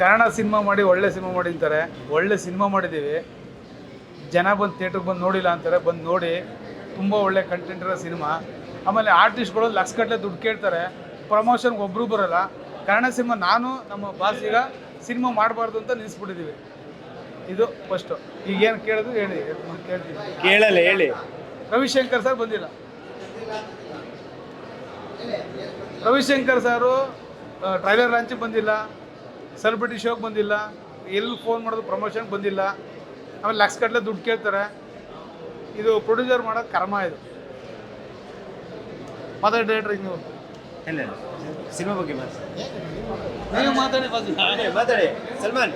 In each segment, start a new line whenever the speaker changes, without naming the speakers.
Kannada cinema ಮಾಡಿ ಒಳ್ಳೆ cinema ಮಾಡಿ ಅಂತಾರೆ. ಒಳ್ಳೆ ಸಿನಿಮಾ ಮಾಡಿದ್ದೀವಿ. ಜನ ಬಂದು ಥಿಯೇಟ್ರಿಗೆ ಬಂದು ನೋಡಿಲ್ಲ ಅಂತಾರೆ. ಬಂದು ನೋಡಿ ತುಂಬ ಒಳ್ಳೆ ಕಂಟೆಂಟ್ ಇರೋ ಸಿನಿಮಾ. ಆಮೇಲೆ ಆರ್ಟಿಸ್ಟ್ಗಳು ಲಕ್ಷಗಟ್ಟಲೆ ದುಡ್ಡು ಕೇಳ್ತಾರೆ. ಪ್ರಮೋಷನ್ಗೆ ಒಬ್ಬರು ಬರೋಲ್ಲ. ಕನ್ನಡ ಸಿನಿಮಾ ನಾನು ನಮ್ಮ ಬಾಸ್ ಈಗ ಸಿನಿಮಾ ಮಾಡಬಾರ್ದು ಅಂತ ನಿಲ್ಲಿಸ್ಬಿಟ್ಟಿದ್ದೀವಿ ಇದು ಫಸ್ಟು ಈಗೇನು ಕೇಳಿದ್ರು ಹೇಳಿ. ಕೇಳ್ತೀನಿ.
ಕೇಳಲ್ಲ ಹೇಳಿ.
ರವಿಶಂಕರ್ ಸರ್ ಬಂದಿಲ್ಲ. ರವಿಶಂಕರ್ ಸಾರು ಟ್ರೈಲರ್ ಲಾಂಚಿಗೆ ಬಂದಿಲ್ಲ. ಸೆಲೆಬ್ರಿಟಿ ಶೋಗೆ ಬಂದಿಲ್ಲ. ಎಲ್ಲಿ ಫೋನ್ ಮಾಡೋದು ಪ್ರಮೋಷನ್ಗೆ ಬಂದಿಲ್ಲ. ಆಮೇಲೆ ಲಕ್ಷ ಗಟ್ಟಲೆ ದುಡ್ಡು ಕೇಳ್ತಾರೆ. ಇದು ಪ್ರೊಡ್ಯೂಸರ್ ಮಾಡೋದು ಕರ್ಮ ಇದು. ಮಾತಾಡಿ ಡೈರೆಕ್ಟ್ರಿ ನೀವು.
ಇಲ್ಲ ಸಿನಿಮಾ ಬಗ್ಗೆ ಮಾತಾಡಿ.
ನೀವು ಮಾತಾಡಿ
ಮಾತಾಡಿ. ಸಲ್ಮಾನ್.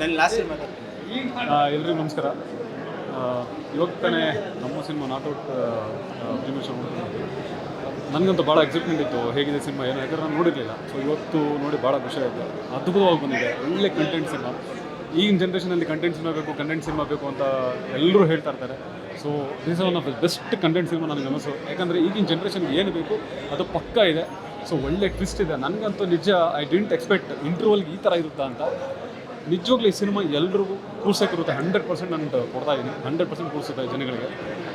ನಾನು ಲಾಸ್ಟ್ ಮಾತಾಡಿ.
ಎಲ್ರಿಗೂ ನಮಸ್ಕಾರ. ಇವಾಗ ತಾನೇ ನಮ್ಮ ಸಿನಿಮಾ ನಾಟೌಟ್ ಪ್ರೀಮಿಯರ್ ಶೋ ನನಗಂತೂ ಭಾಳ ಎಕ್ಸೈಟ್ಮೆಂಟ್ ಇತ್ತು. ಹೇಗಿದೆ ಸಿನಿಮಾ, ಏನು, ಯಾಕಂದ್ರೆ ನಾನು ನೋಡಿರಲಿಲ್ಲ. ಸೊ ಇವತ್ತು ನೋಡಿ ಭಾಳ ಖುಷಿ ಆಯಿತು. ಅದ್ಭುತವಾಗಿ ಬಂದಿದೆ. ಒಳ್ಳೆ ಕಂಟೆಂಟ್ ಸಿನಿಮಾ. ಈಗಿನ ಜನ್ರೇಷನಲ್ಲಿ ಕಂಟೆಂಟ್ ಸಿನಿಮಾ ಬೇಕು ಕಂಟೆಂಟ್ ಸಿನಿಮಾ ಬೇಕು ಅಂತ ಎಲ್ಲರೂ ಹೇಳ್ತಾ ಇರ್ತಾರೆ. So this one of the best content cinema ನನಗೆ ಅನಿಸು ಯಾಕಂದರೆ ಈಗಿನ ಜನ್ರೇಷನ್ಗೆ ಏನು ಬೇಕು, ಅದು ಪಕ್ಕ ಇದೆ. ಸೊ ಒಳ್ಳೆ ಟ್ವಿಸ್ಟ್ ಇದೆ. ನನಗಂತೂ ನಿಜ ಐ ಡಿಂಟ್ ಎಕ್ಸ್ಪೆಕ್ಟ್ ಇಂಟರ್ವಲ್ಗೆ ಈ ಥರ ಇರುತ್ತಾ ಅಂತ. ನಿಜವಾಗ್ಲೂ ಈ ಸಿನಿಮಾ ಎಲ್ಲರಿಗೂ ಕೂರ್ಸೋಕ್ಕಿರುತ್ತೆ ಹಂಡ್ರೆಡ್ ಪರ್ಸೆಂಟ್ ನಾನು ಕೊಡ್ತಾ ಇದ್ದೀನಿ ಹಂಡ್ರೆಡ್ ಪರ್ಸೆಂಟ್ ಕೂರಿಸುತ್ತೆ ಜನಗಳಿಗೆ.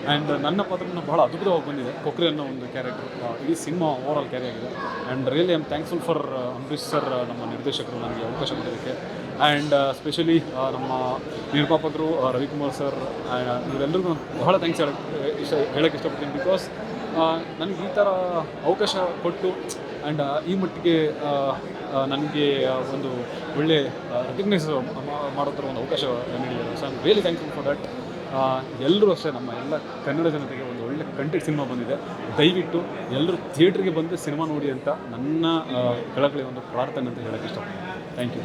ಆ್ಯಂಡ್ ನನ್ನ ಪಾತ್ರನ ಬಹಳ ಅದ್ಭುತವಾಗಿ ಬಂದಿದೆ. ಕೊಕ್ರಿ ಅನ್ನೋ ಒಂದು ಕ್ಯಾರೆಕ್ಟರ್ ಈ ಸಿನಿಮಾ ಓವರ್ ಆಲ್ ಕ್ಯಾರಿ ಆಗಿದೆ and really I'm thankful for Ambareesh sir ನಮ್ಮ ನಿರ್ದೇಶಕರು ನನಗೆ ಅವಕಾಶ ಕೊಡೋದಕ್ಕೆ ಆ್ಯಂಡ್ ಸ್ಪೆಷಲಿ ನಮ್ಮ ನಿರ್ಮಾಪಕರು ರವಿಕುಮಾರ್ ಸರ್ ಇವರೆಲ್ಲರಿಗೂ ಬಹಳ ಥ್ಯಾಂಕ್ಸ್ ಹೇಳಕ್ಕೆ ಇಷ್ಟ ಹೇಳೋಕ್ಕೆ ಇಷ್ಟಪಡ್ತೀನಿ ಬಿಕಾಸ್ ನನಗೆ ಈ ಥರ ಅವಕಾಶ ಕೊಟ್ಟು ಆ್ಯಂಡ್ ಈ ಮಟ್ಟಿಗೆ ನನಗೆ ಒಂದು ಒಳ್ಳೆ ರೆಕಗ್ನೈಸ್ ಮಾಡೋದ್ರ ಒಂದು ಅವಕಾಶ ನೀಡಿದ್ದಾರೆ. So I really thankful for that ಎಲ್ಲರೂ ಅಷ್ಟೇ ನಮ್ಮ ಎಲ್ಲ ಕನ್ನಡ ಜನತೆಗೆ ಒಂದು ಒಳ್ಳೆ ಕಂಟೆಂಟ್ ಸಿನಿಮಾ ಬಂದಿದೆ. ದಯವಿಟ್ಟು ಎಲ್ಲರೂ ಥಿಯೇಟ್ರಿಗೆ ಬಂದು ಸಿನಿಮಾ ನೋಡಿ ಅಂತ ನನ್ನ ಕೆಳಗಡೆ ಒಂದು ಪ್ರಾರ್ಥನೆ ಅಂತ ಹೇಳೋಕ್ಕೆ ಇಷ್ಟಪಡ್ತೀನಿ. Thank you